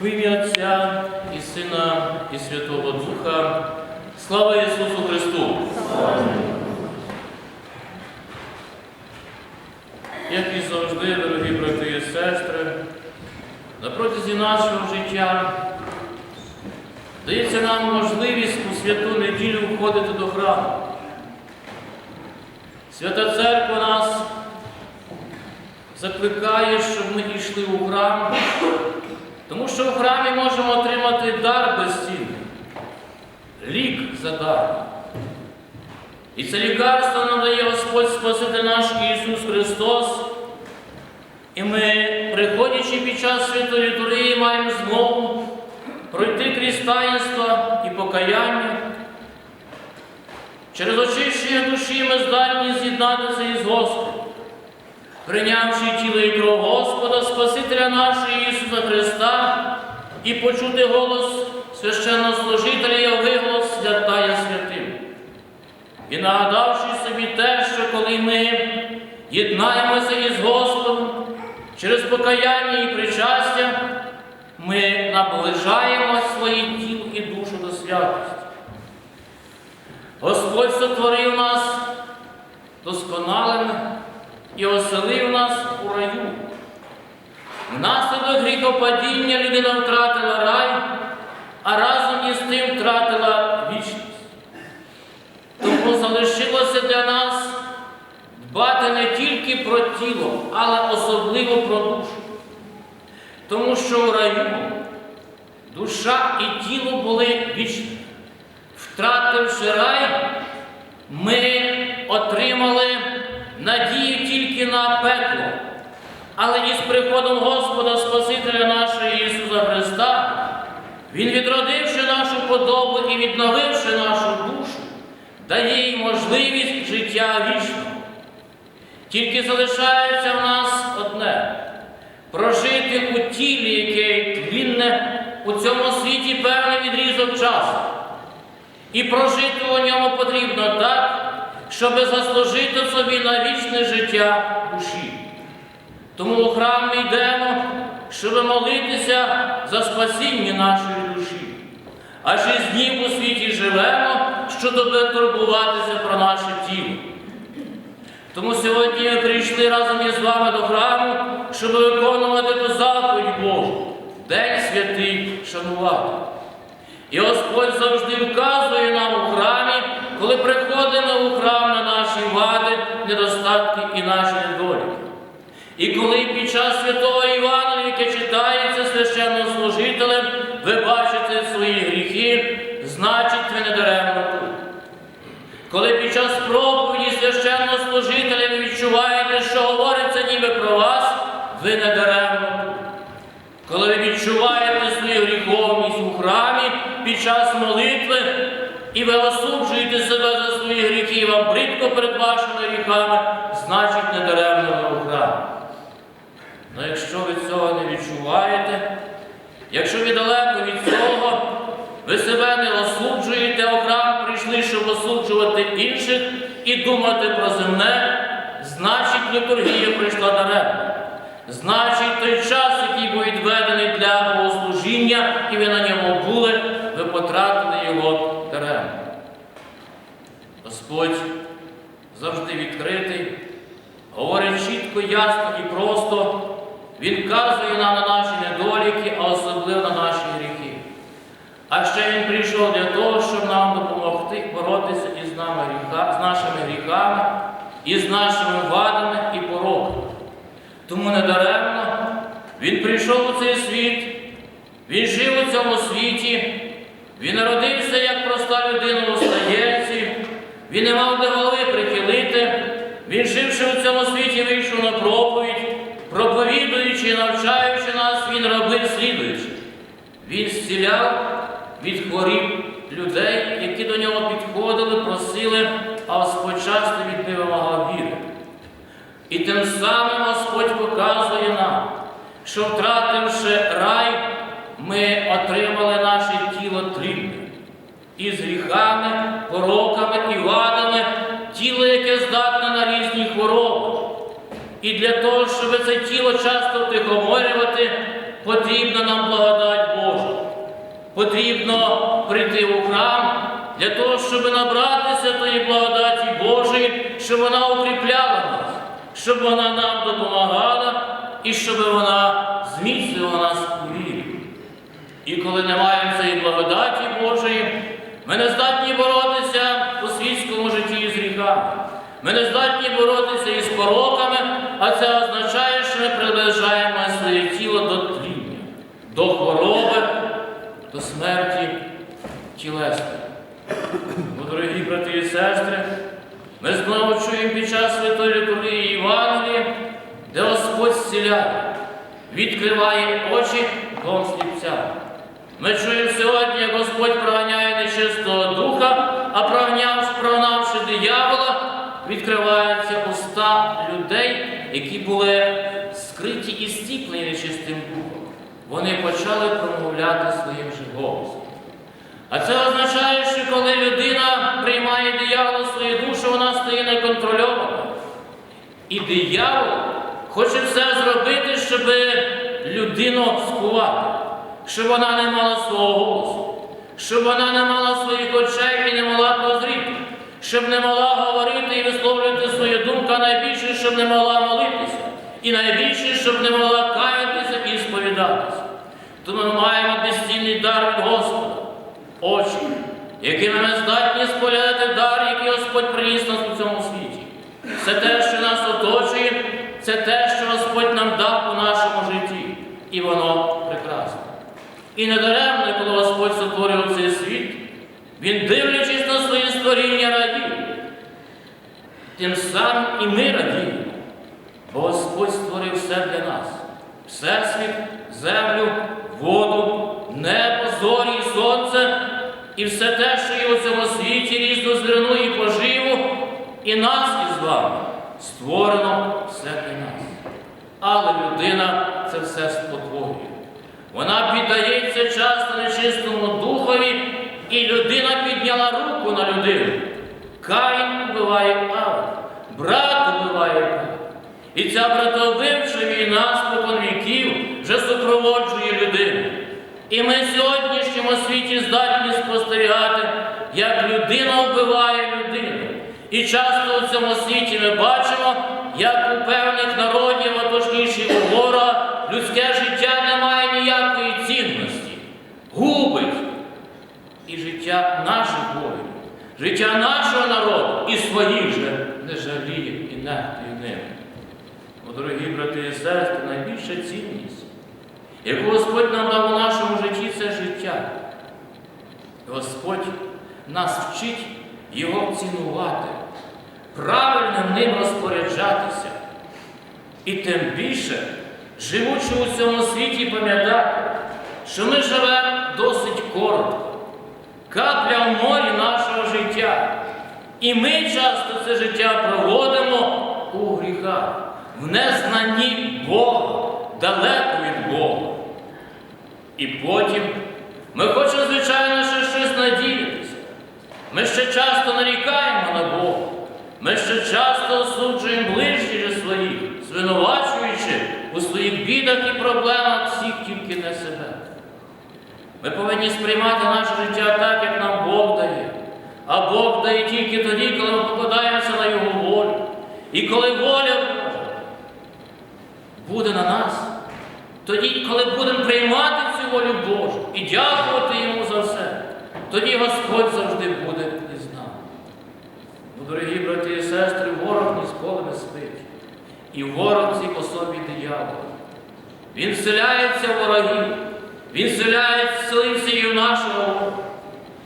В ім'я Отця і Сина, і Святого Духа. Слава Ісусу Христу! Як і завжди, дорогі брати і сестри, на протязі нашого життя дається нам можливість у святу неділю входити до храму. Свята Церква нас закликає, щоб ми йшли у храм, що в храмі можемо отримати дар безцінний, лік за дар. І це лікарство нам дає Господь Спаситель наш Ісус Христос. І ми, приходячи під час святої літургії, маємо змогу пройти крізь таїнство і покаяння. Через очищення душі ми здатні з'єднатися із Господом, прийнявши тіло і кров Господа, Спасителя нашого Ісуса Христа, і почути голос священного служителя і виголос святая святим. І нагадавши собі те, що коли ми єднаємося із Господом через покаяння і причастя, ми наближаємо своє тіло і душу до святості. Господь сотворив нас досконалими і оселив нас у раю. Внаслідок гріхопадіння людина втратила рай, а разом із тим втратила вічність. Тому залишилося для нас дбати не тільки про тіло, але особливо про душу. Тому що в раю душа і тіло були вічні. Втративши рай, ми отримали надію тільки на пекло. Але із приходом Господа Спасителя нашого Ісуса Христа, Він, відродивши нашу подобу і відновивши нашу душу, дає їй можливість життя вічного. Тільки залишається в нас одне прожити у тілі, яке тлінне у цьому світі певний відрізок часу. І прожити у ньому потрібно так, щоб заслужити собі на вічне життя душі. Тому у храм ми йдемо, щоб молитися за спасіння нашої душі. А шість днів у світі живемо, щоб турбуватися про наше тіло. Тому сьогодні ми прийшли разом із вами до храму, щоб виконувати ту заповідь Божу, День святий шанувати. І Господь завжди вказує нам у храмі, коли приходимо у храм на наші вади, недостатки і наші недоліки. І коли під час святого Івана, яке читається священним служителем, ви бачите свої гріхи, значить ви не даремно. Коли під час проповіді священного служителя ви відчуваєте, що говориться ніби про вас, ви не даремно. Коли ви відчуваєте свою гріховність у храмі під час молитви, і ви осуджуєте себе за свої гріхи, і вам бридко перед вашими гріхами, значить не даремно ви у храмі. Але якщо ви цього не відчуваєте, якщо ви далеко від цього, ви себе не осуджуєте, а в храм прийшли, щоб осуджувати інших і думати про земне, значить літургія прийшла даремно. Значить, той час, який був відведений для богослужіння, і ви на ньому були, ви потратили його даремно. Господь завжди відкритий, говорить чітко, ясно і просто. Він вказує нам на наші недоліки, а особливо на наші гріхи. А ще Він прийшов для того, щоб нам допомогти боротися із, нами гріха, з нашими гріхами, і з нашими вадами і пороками. Тому недаремно Він прийшов у цей світ, Він жив у цьому світі, Він народився як проста людина у стаєнці, Він не мав де голови прихилити, Він живши у цьому світі, вийшов на проповідь, проповідуючи і навчаючи нас, Він робив слідуючи. Він зціляв від хворіб людей, які до нього підходили, просили, а Господь часто від них вимагав віри. І тим самим Господь показує нам, що втративши рай, ми отримали наше тіло трібне. І з гріхами, пороками і вадами, тіло, яке здатне на різні хвороби. І для того, щоб це тіло часто втихоморювати, потрібна нам благодать Божа. потрібно прийти у храм для того, щоб набратися тої благодаті Божої, щоб вона укріпляла нас, щоб вона нам допомагала і щоб вона зміцнювала нас у вірі. І коли не маємо цієї благодаті Божої, ми не здатні боротися у світському житті з гріхами. Ми не здатні боротися із пороками, а це означає, що ми приближаємо своє тіло до тління, до хвороби, до смерті тілесної. Бо, дорогі брати і сестри, ми знову чуємо під час святої літургії Євангелії, де Господь зціляє, відкриває очі двом сліпцям. Ми чуємо сьогодні, як Господь проганяє нечистого духа, а прогнавши диявола, відкриваються уста людей, які були скриті і стіплені нечистим духом. Вони почали промовляти своїм же голосом. А це означає, що коли людина приймає диявола в свою душу, вона стає неконтрольованою. І диявол хоче все зробити, щоб людину скувати, щоб вона не мала свого голосу, щоб вона не мала своїх очей і не могла прозріти, щоб не могла говорити і висловлювати свою думку, а найбільше, щоб не могла молитися, і найбільше, щоб не могла каятися і сповідатися. Тому ми маємо безцінний дар від Господа, очі, якими ми здатні споглядати дар, який Господь приніс нас у цьому світі. Все те, що нас оточує, це те, що Господь нам дав у нашому житті. І воно прекрасне. І недаремно, коли Господь сотворив цей світ, Він, дивлячись на свої створіння, радів. Тим самим і ми радіємо, бо Господь створив все для нас: всесвіт, землю, воду, небо, зорі і сонце, і все те, що є у цьому світі, різну зерну і поживу, і нас із вами створено все для нас. Але людина це все спотворює. Вона піддається часто нечистому духові, і людина підняла руку на людину. Каїн вбиває Авель, брат вбиває брата. І ця братовивча війна спокон віків вже супроводжує людину. І ми в сьогоднішньому світі здатні спостерігати, як людина вбиває людину. І часто у цьому світі ми бачимо, як у певних народів, а точніше у людське життя життя наших воїнів, життя нашого народу і своїх же не жаліє і нехтує ними. О, дорогі брати і сестри, найбільша цінність, яку Господь нам дав у нашому житті, це життя. Господь нас вчить його цінувати, правильно ним розпоряджатися. І тим більше, живучи у цьому світі, пам'ятати, що ми живемо досить коротко, капля в морі нашого життя. І ми часто це життя проводимо у гріхах, в незнанні Бога, далеко від Бога. І потім ми хочемо, звичайно, ще щось надіятися. Ми ще часто нарікаємо на Бога. Ми ще часто осуджуємо ближніх своїх, звинувачуючи у своїх бідах і проблемах всіх тільки не себе. Ми повинні сприймати наше життя так, як нам Бог дає. А Бог дає тільки тоді, коли ми покладаємося на Його волю. І коли воля Божа буде на нас, тоді, коли будемо приймати цю волю Божу і дякувати Йому за все, тоді Господь завжди буде із нами. Бо, дорогі брати і сестри, ворог ніколи не спить. І ворог цій особі диявол. Він вселяється ворогів, він вселився і нашого.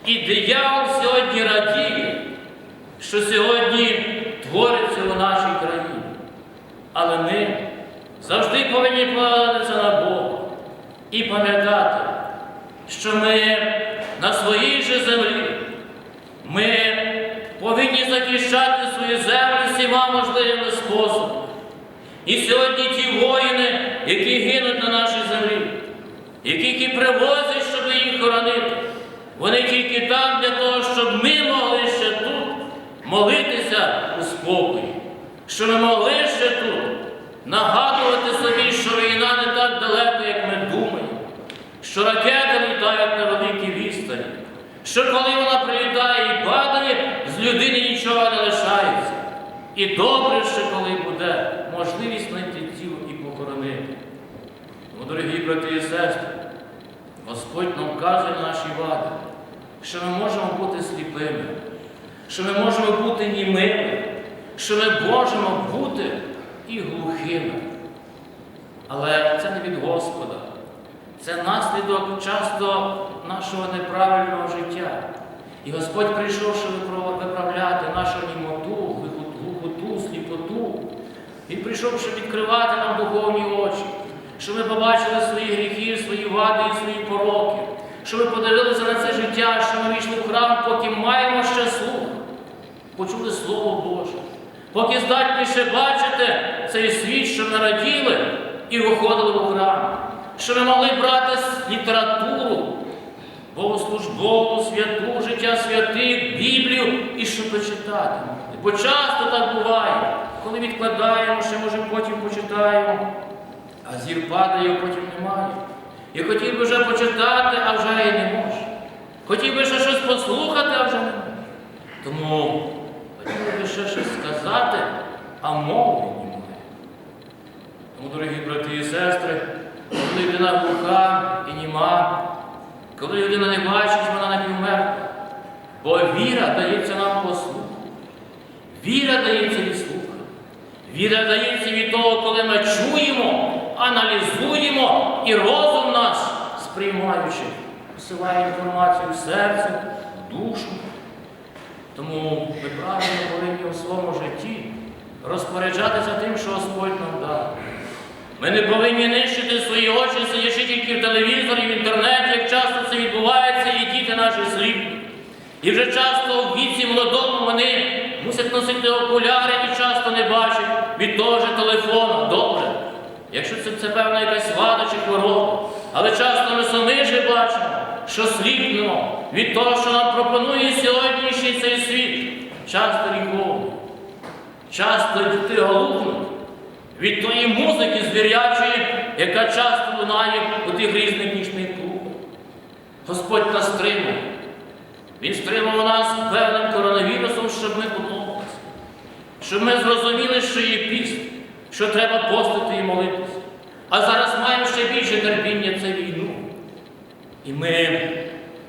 І диявол сьогодні радіє, що сьогодні твориться у нашій країні. Але ми завжди повинні покладатися на Бога і пам'ятати, що ми на своїй же землі, ми повинні захищати свою землю всіма можливими способами. І сьогодні ті воїни, які гинуть на нашій землі, і привозять, щоб їх хоронити, вони тільки там для того, щоб ми могли ще тут молитися у спокої, щоб ми могли ще тут нагадувати собі, що війна не так далеко, як ми думаємо, що ракети літають на великій відстані, що коли вона прилітає і падає, з людини нічого не лишається. І добре, що коли буде можливість знайти тіло і похоронити. Тому, дорогі брати і сестри, Господь нам каже наші вади, що ми можемо бути сліпими, що ми можемо бути німими, що ми можемо бути і глухими. Але це не від Господа. Це наслідок часто нашого неправильного життя. І Господь прийшов, щоб виправляти нашу німоту, глухоту, сліпоту. Він прийшов, щоб відкривати нам духовні очі, щоб ми побачили свої гріхи, свої вади і свої пороки, щоб ми подивилися на це життя, що ми війшли в храм, поки маємо ще слух, почули Слово Боже, поки здатні ще бачити цей світ, що ми раділи і виходили в храм, що ми могли брати літературу, богослужбову, святу, життя святих, Біблію і що почитати. Бо часто так буває, коли відкладаємо, ще може потім почитаємо, а зір падає, потім немає. І хотів би вже почитати, а вже і не може. Хотів би ще щось послухати, а вже не може. Тому хотів би ще щось сказати, а мови немає. Тому, дорогі брати і сестри, коли людина глуха і німа, коли людина не бачить, вона не напівмерта. Бо віра дається нам по слуху. Віра дається від слуху. Віра дається від того, коли ми чуємо, аналізуємо і розум наш, сприймаючи, посилає інформацію в серце, в душу. Тому ми правильно повинні у своєму житті розпоряджатися тим, що Господь нам дав. Ми не повинні нищити свої очі, сидячи тільки в телевізорі, в інтернеті, як часто це відбувається, і діти наші сліпі. І вже часто в віці молодому вони мусять носити окуляри і часто не бачать від того ж телефону. Якщо це, це певна якась вада чи хвороба. Але часто ми самі бачимо, що сліпнемо від того, що нам пропонує сьогоднішній цей світ. Часто гріховний. Часто діти голубнуть від тої музики звірячої, яка часто лунає у тих різних нічних клубах. Господь нас стримує. Він стримав нас певним коронавірусом, щоб ми подумалися, щоб ми зрозуміли, що є піст, що треба постити і молитися. А зараз маємо ще більше терпіння це війну. І ми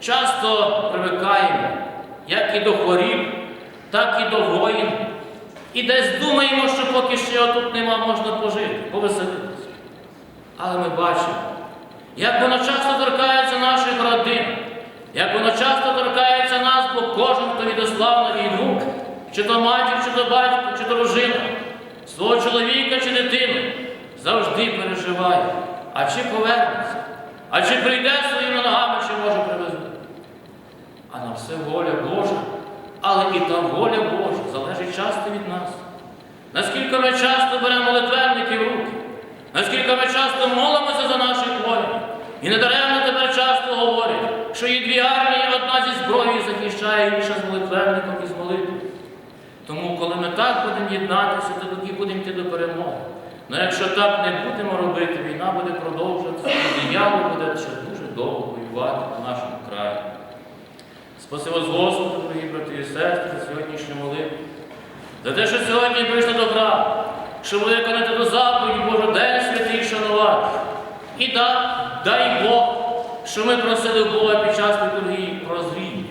часто привикаємо як і до хворіб, так і до воїн. І десь думаємо, що поки ще отут нема, можна пожити, повеселитися. Але ми бачимо, як воно часто торкається наших родин, як воно часто торкається нас, бо кожен, хто відослав на війну, чи то матір, чи то батько, чи дружина, свого чоловіка дитину, завжди переживає, а чи повернеться, а чи прийде своїми ногами, чи може привезе. А на все воля Божа, але і та воля Божа залежить часто від нас. Наскільки ми часто беремо молитвенники в руки, наскільки ми часто молимося за наших воїнів. І недаремно тепер часто говорять, що є дві армії, одна зі зброєю захищає, інша з молитвенником і з молитвою. Тому, коли ми так будемо єднатися, то тоді будемо йти до перемоги. Але якщо так не будемо робити, війна буде продовжуватися, і диявол буде ще дуже довго воювати на нашому краї. Спасибо з Господу, дорогі брати і сестри, за сьогоднішню молитву. За те, що сьогодні прийшли до храму, щоб виконати до заповіді Божу День святий шанувати. І да, дай Бог, що ми просили у Бога під час літургії прозріння,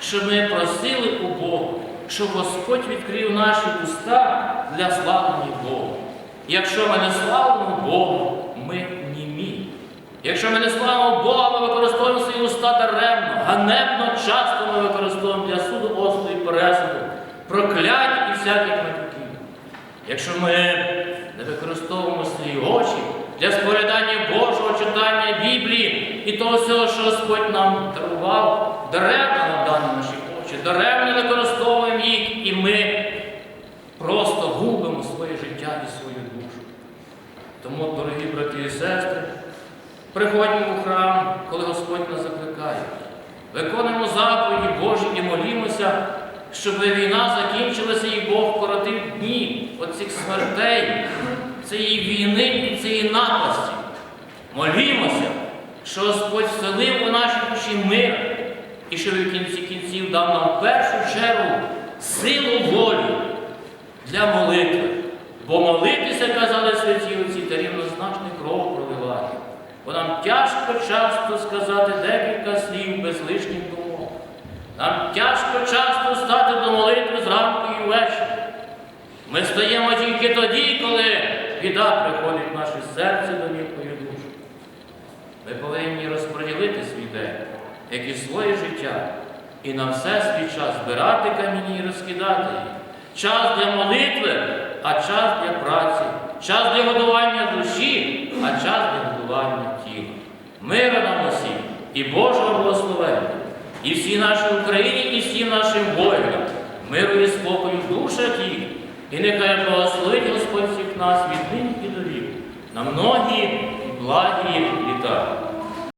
що ми просили у Бога, щоб Господь відкрив наші уста для славлення Бога. Якщо ми не славимо Бога, ми німі. Якщо ми не славимо Бога, ми використовуємо свої уста даремно, ганебно часто ми використовуємо для суду, осуду і пересуду, проклять і всяких матюків. Якщо ми не використовуємо свої очі для споглядання Божого читання Біблії і того всього, що Господь нам дарував, даремно нам дані наші очі, даремно використовуємо їх, і ми просто губимо своє життя і свою. Тому, дорогі брати і сестри, приходьмо у храм, коли Господь нас закликає. Виконуємо заповіді Божі і молімося, щоб війна закінчилася і Бог коротив дні оцих смертей, цієї війни і цієї напасті. Молімося, що Господь вселив у наші душі мир і що в кінці кінців дав нам в першу чергу силу волі для молитви. Бо молитися, казали святі отці, та рівнозначне кров проливати. Бо нам тяжко часто сказати декілька слів без лишніх думок. Нам тяжко часто стати до молитви зранку і ввечері. Ми стаємо тільки тоді, коли біда приходить в наше серце до і душу. Ми повинні розподілити свій день, як і своє життя, і на все свій час збирати каміння і розкидати їх. Час для молитви, а час для праці, час для годування душі, а час для годування тіла. Мира нам усім і Божого благословення, і всій нашій Україні, і всім нашим воїнам, миру і спокою в душах їх, і нехай благословить Господь всіх нас від нині і до віку, на многі і благі літа.